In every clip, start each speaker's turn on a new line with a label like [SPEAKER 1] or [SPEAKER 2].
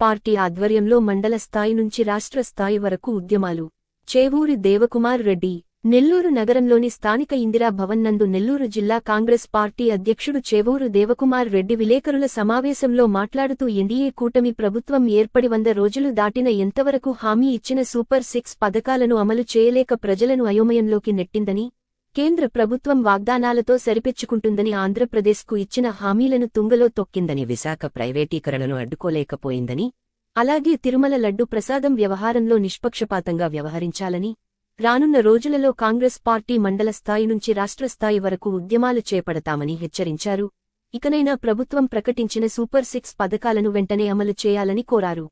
[SPEAKER 1] Party ఆధ్వర్యంలో మండల స్థాయి నుంచి రాష్ట్ర స్థాయి వరకు ఉద్యమాలు. చేవూరి దేవకుమార్ రెడ్డి నెల్లూరు నగరంలోని స్థానిక ఇందిరా భవన్ నందు నెల్లూరు జిల్లా కాంగ్రెస్ పార్టీ అధ్యక్షుడు చేవూరు దేవకుమార్ రెడ్డి విలేకరుల సమావేశంలో మాట్లాడుతూ ఎన్డీఏ కూటమి ప్రభుత్వం ఏర్పడి వంద రోజులు దాటిన ఎంతవరకు హామీ ఇచ్చిన సూపర్ సిక్స్ పథకాలను అమలు చేయలేక ప్రజలను అయోమయంలోకి నెట్టిందని కేంద్ర ప్రభుత్వం వాగ్దానాలతో సరిపెచ్చుకుంటుందని ఆంధ్రప్రదేశ్కు ఇచ్చిన హామీలను తుంగలో తొక్కిందని విశాఖ ప్రైవేటీకరణను అడ్డుకోలేకపోయిందని అలాగే తిరుమల లడ్డు ప్రసాదం వ్యవహారంలో నిష్పక్షపాతంగా వ్యవహరించాలని రానున్న రోజులలో కాంగ్రెస్ పార్టీ మండల స్థాయి నుంచి రాష్ట్ర స్థాయి వరకు ఉద్యమాలు చేపడతామని హెచ్చరించారు. ఇకనైనా ప్రభుత్వం ప్రకటించిన సూపర్ సిక్స్ పథకాలను వెంటనే అమలు చేయాలని కోరారు.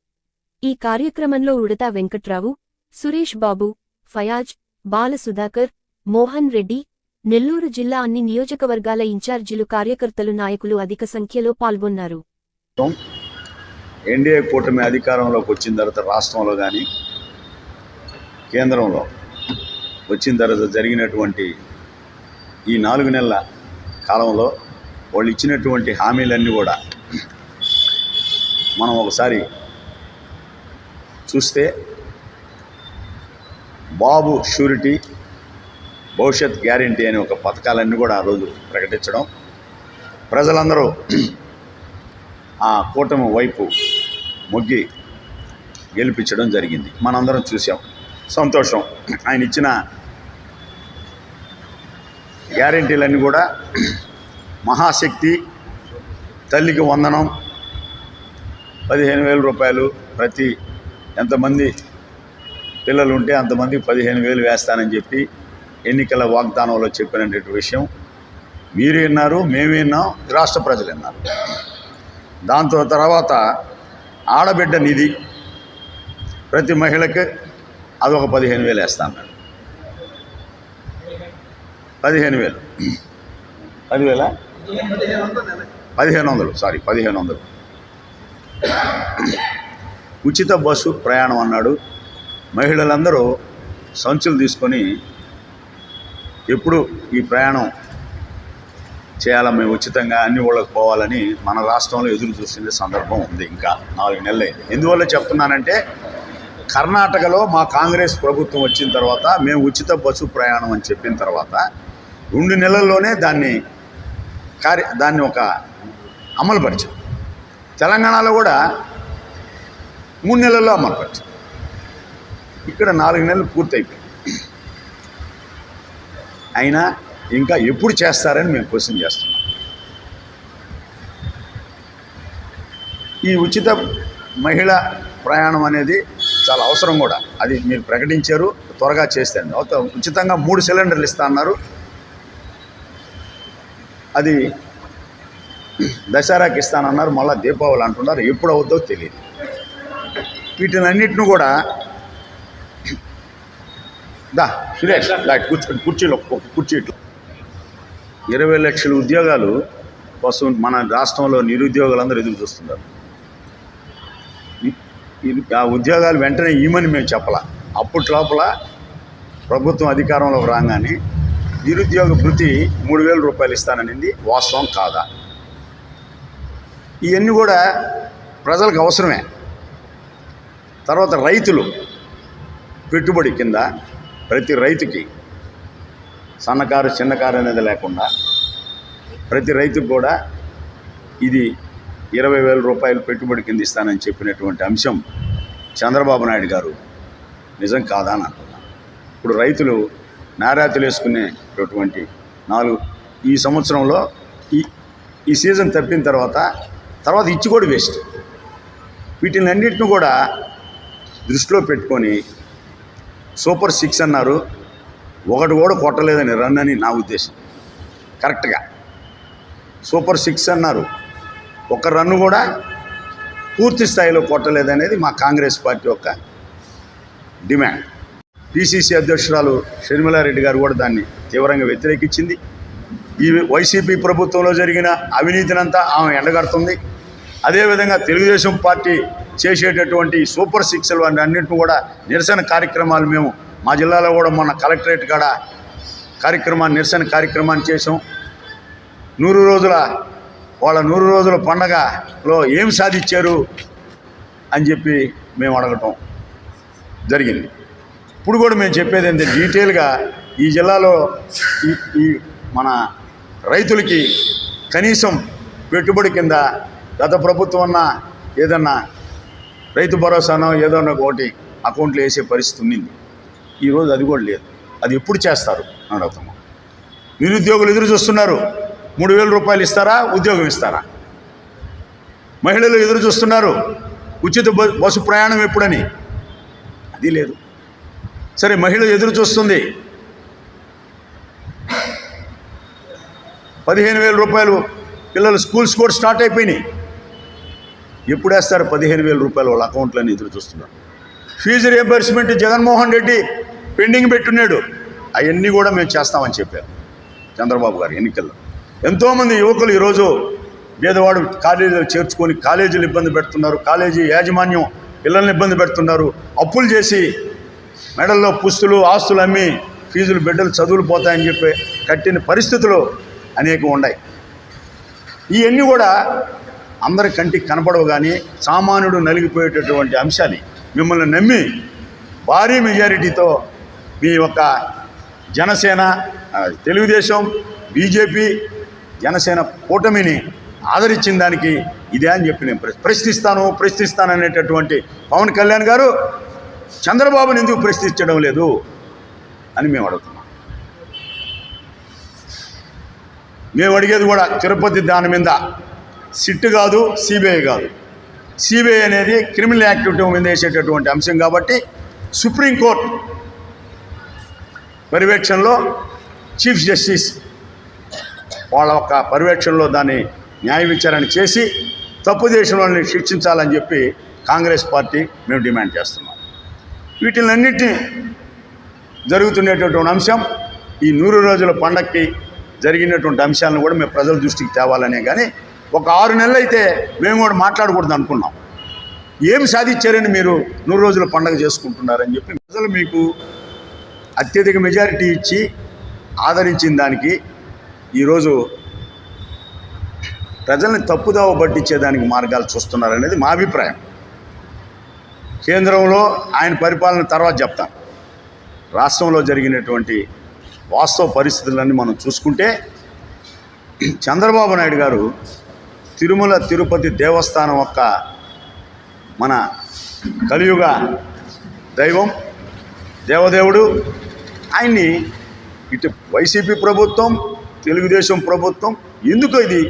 [SPEAKER 1] ఈ కార్యక్రమంలో ఉడతా వెంకట్రావు సురేష్ బాబు ఫయాజ్ బాలసుధాకర్ మోహన్ రెడ్డి నెల్లూరు జిల్లా అన్ని నియోజకవర్గాల ఇన్ఛార్జీలు కార్యకర్తలు నాయకులు అధిక సంఖ్యలో పాల్గొన్నారు.
[SPEAKER 2] ఎన్డీఏ కూటమి అధికారంలోకి వచ్చిన తర్వాత రాష్ట్రంలో కానీ కేంద్రంలో వచ్చిన తర్వాత జరిగినటువంటి ఈ నాలుగు నెలల కాలంలో వాళ్ళు ఇచ్చినటువంటి హామీలన్నీ కూడా మనం ఒకసారి చూస్తే బాబు షూరిటీ భవిష్యత్ గ్యారంటీ అనే ఒక పథకాలన్నీ కూడా ఆ రోజు ప్రకటించడం. ప్రజలందరూ ఆ కూటమి వైపు మొగ్గి గెలిపించడం జరిగింది. మనందరం చూసాం సంతోషం. ఆయన ఇచ్చిన గ్యారంటీలన్నీ కూడా మహాశక్తి తల్లికి వందనం పదిహేను వేల రూపాయలు ప్రతి ఎంతమంది పిల్లలు ఉంటే అంతమంది పదిహేను వేలు వేస్తానని చెప్పి ఎన్నికల వాగ్దానంలో చెప్పినటువంటి విషయం. మీరు విన్నారు మేము విన్నాం రాష్ట్ర ప్రజలు విన్నారు. దాంతో తర్వాత ఆడబిడ్డ నిధి ప్రతి మహిళకి అదొక పదిహేను వేలు వేస్తాను పదిహేను వేలు. పదివేల? పదిహేను వందలు సారీ పదిహేను వందలు. ఉచిత బస్సు ప్రయాణం అన్నాడు. మహిళలందరూ సంచులు తీసుకొని ఎప్పుడు ఈ ప్రయాణం చేయాలా మేము ఉచితంగా అన్ని ఊళ్ళకి పోవాలని మన రాష్ట్రంలో ఎదురు చూసిన సందర్భం ఉంది ఇంకా నాలుగు నెలలే ఎందువల్ల చెప్తున్నానంటే కర్ణాటకలో మా కాంగ్రెస్ ప్రభుత్వం వచ్చిన తర్వాత మేము ఉచిత బస్సు ప్రయాణం అని చెప్పిన తర్వాత రెండు నెలల్లోనే దాన్ని కార్య దాన్ని ఒక అమలుపరిచాం. తెలంగాణలో కూడా మూడు నెలల్లో అమలుపరిచాం. ఇక్కడ నాలుగు నెలలు పూర్తయిపోయింది అయినా ఇంకా ఎప్పుడు చేస్తారని మేము క్వశ్చన్ చేస్తున్నాం. ఈ ఉచిత మహిళ ప్రయాణం అనేది చాలా అవసరం కూడా. అది మీరు ప్రకటించారు త్వరగా చేస్తాను అవుతా ఉచితంగా మూడు సిలిండర్లు ఇస్తా అన్నారు. అది దసరాకి ఇస్తానన్నారు మళ్ళీ దీపావళి అంటున్నారు ఎప్పుడు అవుద్దో తెలియదు. వీటినన్నిటిని కూడా దా సురేష్ లైట్ కూర్చోండి కుర్చీలో ఒక కుర్చీ ఇట్లా ఇరవై లక్షల ఉద్యోగాలు కోసం మన రాష్ట్రంలో నిరుద్యోగులందరూ ఎదురు చూస్తున్నారు. ఆ ఉద్యోగాలు వెంటనే ఇవ్వమని మేము చెప్పాల. అప్పటి లోపల ప్రభుత్వం అధికారంలోకి రాగానే నిరుద్యోగ భృతి మూడు వేల రూపాయలు ఇస్తాననింది వాస్తవం కాదా? ఇవన్నీ కూడా ప్రజలకు అవసరమే. తర్వాత రైతులు పెట్టుబడి కింద ప్రతి రైతుకి సన్నకారు చిన్నకారు అనేది లేకుండా ప్రతి రైతుకు కూడా ఇది ఇరవై వేల రూపాయలు పెట్టుబడి కింద ఇస్తానని చెప్పినటువంటి అంశం చంద్రబాబు నాయుడు గారు నిజం కాదా అని అంటున్నాను ఇప్పుడు రైతులు నారాతులు వేసుకునేటటువంటి నాలుగు ఈ సంవత్సరంలో ఈ ఈ సీజన్ తప్పిన తర్వాత తర్వాత ఇచ్చి కూడా వేస్ట్. వీటిని అన్నింటిని కూడా దృష్టిలో పెట్టుకొని సూపర్ సిక్స్ అన్నారు. ఒకటి కూడా కొట్టలేదని రన్ అని నా ఉద్దేశం. కరెక్ట్గా సూపర్ సిక్స్ అన్నారు. ఒక రన్ను కూడా పూర్తి స్థాయిలో కొట్టలేదనేది మా కాంగ్రెస్ పార్టీ యొక్క డిమాండ్. పిసిసి అధ్యక్షురాలు షర్మిలారెడ్డి గారు కూడా దాన్ని తీవ్రంగా వ్యతిరేకించింది. ఈ వైసీపీ ప్రభుత్వంలో జరిగిన అవినీతినంతా ఆమె ఎండగడుతుంది. అదేవిధంగా తెలుగుదేశం పార్టీ చేసేటటువంటి సూపర్ సిక్స్లు అన్నింటిని కూడా నిరసన కార్యక్రమాలు మేము మా జిల్లాలో కూడా మొన్న కలెక్టరేట్ కాడ కార్యక్రమాన్ని నిరసన కార్యక్రమాన్ని చేసాం నూరు రోజుల వాళ్ళ నూరు రోజుల పండగలో ఏం సాధించారు అని చెప్పి మేము అడగటం జరిగింది. ఇప్పుడు కూడా మేము చెప్పేది ఏంటంటే డీటెయిల్గా ఈ జిల్లాలో ఈ ఈ మన రైతులకి కనీసం పెట్టుబడి కింద గత ప్రభుత్వం అన్న ఏదన్నా రైతు భరోసానో ఏదన్నా ఒకటి అకౌంట్లో వేసే పరిస్థితి ఉండింది ఈరోజు అది కూడా లేదు. అది ఎప్పుడు చేస్తారు? అని నిరుద్యోగులు ఎదురు చూస్తున్నారు. మూడు వేల రూపాయలు ఇస్తారా? ఉద్యోగం ఇస్తారా? మహిళలు ఎదురు చూస్తున్నారు. ఉచిత బస్సు ప్రయాణం ఎప్పుడని? అది లేదు. సరే మహిళ ఎదురు చూస్తుంది. పదిహేను వేల రూపాయలు పిల్లలు స్కూల్స్ కూడా స్టార్ట్ అయిపోయినాయి. ఎప్పుడు వేస్తారు? పదిహేను వేల రూపాయలు వాళ్ళ అకౌంట్లని ఎదురు చూస్తున్నారు fee reimbursement Jaganmohan Reddy pending పెట్టున్నాడు. అవన్నీ కూడా మేము చేస్తామని చెప్పారు చంద్రబాబు గారు ఎన్నికల్లో. ఎంతోమంది యువకులు ఈరోజు పేదవాడు కాలేజీలో చేర్చుకొని కాలేజీలు ఇబ్బంది పెడుతున్నారు కాలేజీ యాజమాన్యం పిల్లల్ని ఇబ్బంది పెడుతున్నారు అప్పులు చేసి మెడల్లో పుస్తులు ఆస్తులు అమ్మి ఫీజులు బిడ్డలు చదువులు పోతాయని చెప్పి కట్టిన పరిస్థితులు అనేకం ఉన్నాయి. ఇవన్నీ కూడా అందరి కంటికి కనపడవు కానీ సామాన్యుడు నలిగిపోయేటటువంటి అంశాలు మిమ్మల్ని నమ్మి భారీ మెజారిటీతో మీ యొక్క జనసేన తెలుగుదేశం బీజేపీ జనసేన కూటమిని ఆదరించిన దానికి ఇదే అని చెప్పి నేను ప్రశ్నిస్తాను ప్రశ్నిస్తాను అనేటటువంటి పవన్ కళ్యాణ్ గారు చంద్రబాబుని ఎందుకు ప్రశ్నించడం లేదు అని మేము అడుగుతున్నాం. మేము అడిగేది కూడా తిరుపతి దాని మీద సిట్ కాదు సిబిఐ కాదు. సిబిఐ అనేది క్రిమినల్ యాక్టివిటీ మీద వేసేటటువంటి అంశం కాబట్టి సుప్రీంకోర్టు పర్యవేక్షణలో చీఫ్ జస్టిస్ వాళ్ళ యొక్క పర్యవేక్షణలో దాన్ని న్యాయ విచారణ చేసి తప్పు చేసిన వాళ్ళని శిక్షించాలని చెప్పి కాంగ్రెస్ పార్టీ మేము డిమాండ్ చేస్తున్నాం. వీటిలన్నింటినీ జరుగుతున్నటువంటి అంశం ఈ నూరు రోజుల పండక్కి జరిగినటువంటి అంశాలను కూడా మేము ప్రజల దృష్టికి తేవాలనే కానీ ఒక ఆరు నెలలు అయితే మేము కూడా మాట్లాడకూడదు అనుకున్నాం. ఏం సాధించారని మీరు నూరు రోజుల పండగ చేసుకుంటున్నారని చెప్పి ప్రజలు మీకు అత్యధిక మెజారిటీ ఇచ్చి ఆదరించిన దానికి ఈరోజు ప్రజల్ని తప్పుదావ పట్టించేదానికి మార్గాలు చూస్తున్నారనేది మా అభిప్రాయం. కేంద్రంలో ఆయన పరిపాలన తర్వాత చెప్తాం. రాష్ట్రంలో జరిగినటువంటి వాస్తవ పరిస్థితులన్నీ మనం చూసుకుంటే చంద్రబాబు నాయుడు గారు తిరుమల తిరుపతి దేవస్థానం యొక్క మన కలియుగ దైవం దేవదేవుడు ఆయన్ని ఇటు వైసీపీ ప్రభుత్వం తెలుగుదేశం ప్రభుత్వం ఎందుకు ఇది?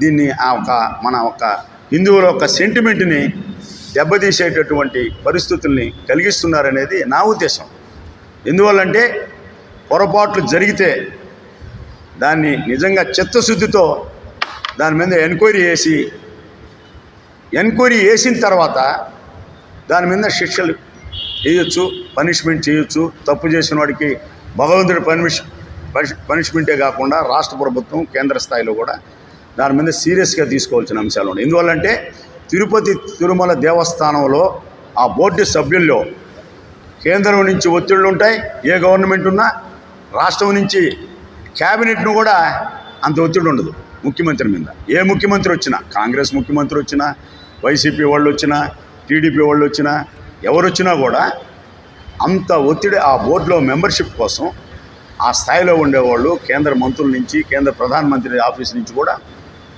[SPEAKER 2] దీన్ని ఆ ఒక మన ఒక హిందువుల యొక్క సెంటిమెంట్ని దెబ్బతీసేటటువంటి పరిస్థితుల్ని కలిగిస్తున్నారనేది నా ఉద్దేశం. ఎందువల్లంటే పొరపాట్లు జరిగితే దాన్ని నిజంగా చిత్తశుద్ధితో దాని మీద ఎంక్వైరీ చేసి ఎంక్వైరీ వేసిన తర్వాత దాని మీద శిక్షలు చేయొచ్చు పనిష్మెంట్ చేయొచ్చు. తప్పు చేసిన వాడికి భగవంతుడి పనిష్ పనిష్- పనిష్మెంటే కాకుండా రాష్ట్ర ప్రభుత్వం కేంద్ర స్థాయిలో కూడా దాని మీద సీరియస్గా తీసుకోవాల్సిన అంశాలు ఉన్నాయి. ఎందువల్లంటే తిరుపతి తిరుమల దేవస్థానంలో ఆ బోర్డు సభ్యుల్లో కేంద్రం నుంచి ఒత్తిళ్ళు ఉంటాయి ఏ గవర్నమెంట్ ఉన్నా రాష్ట్రం నుంచి క్యాబినెట్ను కూడా అంత ఒత్తిడి ఉండదు. ముఖ్యమంత్రి మీద. ఏ ముఖ్యమంత్రి వచ్చినా కాంగ్రెస్ ముఖ్యమంత్రి వచ్చినా వైసీపీ వాళ్ళు వచ్చినా టీడీపీ వాళ్ళు వచ్చినా ఎవరు వచ్చినా కూడా అంత ఒత్తిడి ఆ బోర్డులో మెంబర్షిప్ కోసం ఆ స్థాయిలో ఉండేవాళ్ళు కేంద్ర మంత్రుల నుంచి కేంద్ర ప్రధానమంత్రి ఆఫీస్ నుంచి కూడా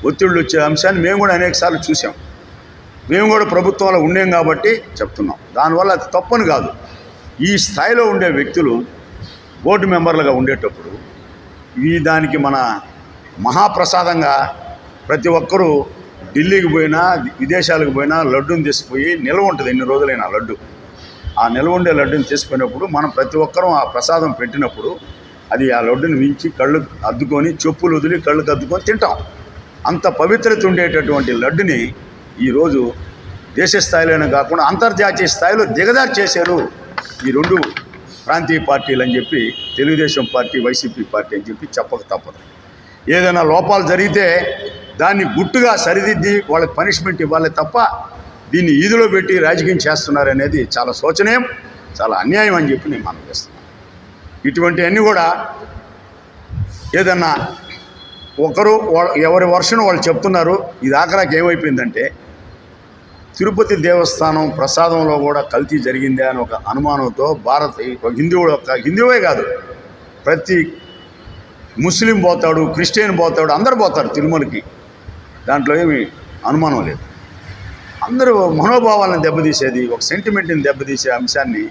[SPEAKER 2] ఒత్తిళ్ళు వచ్చే అంశాన్ని మేము కూడా అనేకసార్లు చూసాం. మేము కూడా ప్రభుత్వంలో ఉండేం కాబట్టి చెప్తున్నాం. దానివల్ల అది తప్పని కాదు. ఈ స్థాయిలో ఉండే వ్యక్తులు బోర్డు మెంబర్లుగా ఉండేటప్పుడు ఈ దానికి మన మహాప్రసాదంగా ప్రతి ఒక్కరూ ఢిల్లీకి పోయినా విదేశాలకు పోయినా లడ్డూని తీసుకుపోయి నిల్వ ఉంటుంది ఎన్ని రోజులైనా ఆ లడ్డు. ఆ నిల్వ ఉండే లడ్డుని తీసుకుపోయినప్పుడు మనం ప్రతి ఒక్కరూ ఆ ప్రసాదం పెట్టినప్పుడు అది ఆ లడ్డుని మించి కళ్ళు అద్దుకొని చెప్పులు వదిలి కళ్ళకు అద్దుకొని తింటాం. అంత పవిత్రత ఉండేటటువంటి లడ్డుని ఈరోజు దేశ స్థాయిలోనే కాకుండా అంతర్జాతీయ స్థాయిలో దిగదారి చేశారు ఈ రెండు ప్రాంతీయ పార్టీలు అని చెప్పి తెలుగుదేశం పార్టీ వైసీపీ పార్టీ అని చెప్పి చెప్పక తప్పదు. ఏదైనా లోపాలు జరిగితే దాన్ని గుట్టుగా సరిదిద్ది వాళ్ళకి పనిష్మెంట్ ఇవ్వాలి తప్ప దీన్ని ఈదులో పెట్టి రాజకీయం చేస్తున్నారనేది చాలా శోచనీయం చాలా అన్యాయం అని చెప్పి నేను మనం చేస్తున్నాను ఇటువంటివన్నీ కూడా ఏదన్నా ఒకరు ఎవరి వర్షం వాళ్ళు చెప్తున్నారు ఇది ఆఖరాకి ఏమైపోయిందంటే తిరుపతి దేవస్థానం ప్రసాదంలో కూడా కల్తీ జరిగిందే అని ఒక అనుమానంతో భారత్ హిందువు యొక్క హిందువే కాదు ప్రతి ముస్లిం పోతాడు క్రిస్టియన్ పోతాడు అందరు పోతారు తిరుమలకి. దాంట్లో ఏమి అనుమానం లేదు. అందరూ మనోభావాలను దెబ్బతీసేది ఒక సెంటిమెంట్ని దెబ్బతీసే అంశాన్ని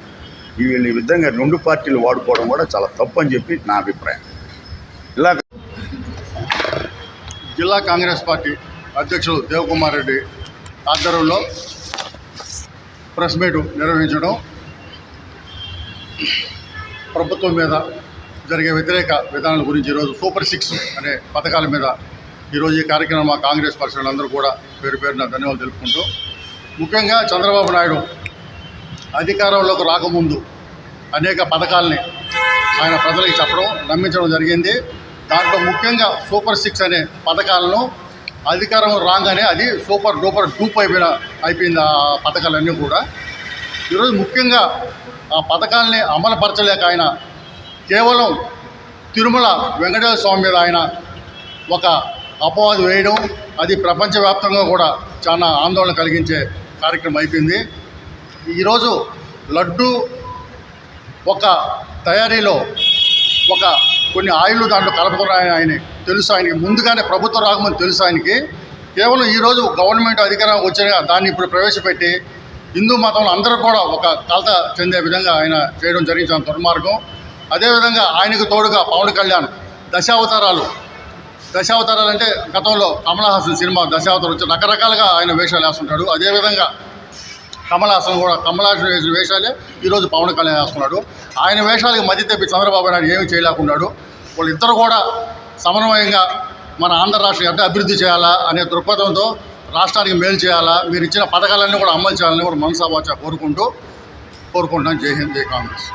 [SPEAKER 2] వీళ్ళు ఈ విధంగా రెండు పార్టీలు వాడుకోవడం కూడా చాలా తప్పు అని చెప్పి నా అభిప్రాయం. ఇలా
[SPEAKER 3] జిల్లా కాంగ్రెస్ పార్టీ అధ్యక్షులు దేవకుమార్ రెడ్డి ఆధ్వర్యంలో ప్రెస్ మీట్ నిర్వహించడం ప్రభుత్వం మీద జరిగే వ్యతిరేక విధానాల గురించి ఈరోజు సూపర్ సిక్స్ అనే పథకాల మీద ఈరోజు ఈ కార్యక్రమం మా కాంగ్రెస్ పర్సన్లందరూ కూడా పేరు పేరున ధన్యవాదాలు తెలుపుకుంటూ ముఖ్యంగా చంద్రబాబు నాయుడు అధికారంలోకి రాకముందు అనేక పథకాలని ఆయన ప్రజలకు చెప్పడం నమ్మించడం జరిగింది. దాంట్లో ముఖ్యంగా సూపర్ సిక్స్ అనే పథకాలను అధికారం రాగానే అది సూపర్ డూపర్ డూప్ అయిపోయిన అయిపోయింది ఆ పథకాలన్నీ కూడా. ఈరోజు ముఖ్యంగా ఆ పథకాలని అమలుపరచలేక ఆయన కేవలం తిరుమల వెంకటేశ్వర స్వామి మీద ఆయన ఒక అపవాదు వేయడం అది ప్రపంచవ్యాప్తంగా కూడా చాలా ఆందోళన కలిగించే కార్యక్రమం అయిపోయింది. ఈరోజు లడ్డు ఒక తయారీలో ఒక కొన్ని ఆయిల్ దాంట్లో కలుపుకున్నాయని ఆయన తెలుసు. ఆయనకి ముందుగానే ప్రభుత్వం రాకముందు తెలుసు ఆయనకి. కేవలం ఈరోజు గవర్నమెంట్ అధికారం వచ్చిన దాన్ని ఇప్పుడు ప్రవేశపెట్టి హిందూ మతంలో అందరూ కూడా ఒక కలత చెందే విధంగా ఆయన చేయడం జరిగింది. చాలా దుర్మార్గం. అదేవిధంగా ఆయనకు తోడుగా పవన్ కళ్యాణ్ దశావతారాలు. దశావతారాలు అంటే గతంలో కమల్ హాసన్ సినిమా దశావతారం వచ్చి రకరకాలుగా ఆయన వేషాలు వేస్తుంటాడు. అదేవిధంగా కమల్ హాసన్ కూడా కమల్ హాసన్ వేసిన వేషాలే ఈరోజు పవన్ కళ్యాణ్ వేస్తున్నాడు. ఆయన వేషాలకి మధ్య తెప్పి చంద్రబాబు నాయుడు ఏమీ చేయలేకున్నాడు వాళ్ళిద్దరు కూడా సమన్వయంగా మన ఆంధ్ర రాష్ట్రం ఎంత అభివృద్ధి చేయాలా అనే దృక్పథంతో రాష్ట్రానికి మేలు చేయాలా మీరు ఇచ్చిన పథకాలన్నీ కూడా అమలు చేయాలని కూడా మనసావాచ కోరుకుంటూ కోరుకుంటున్నాను జై హింద్ జై కాంగ్రెస్.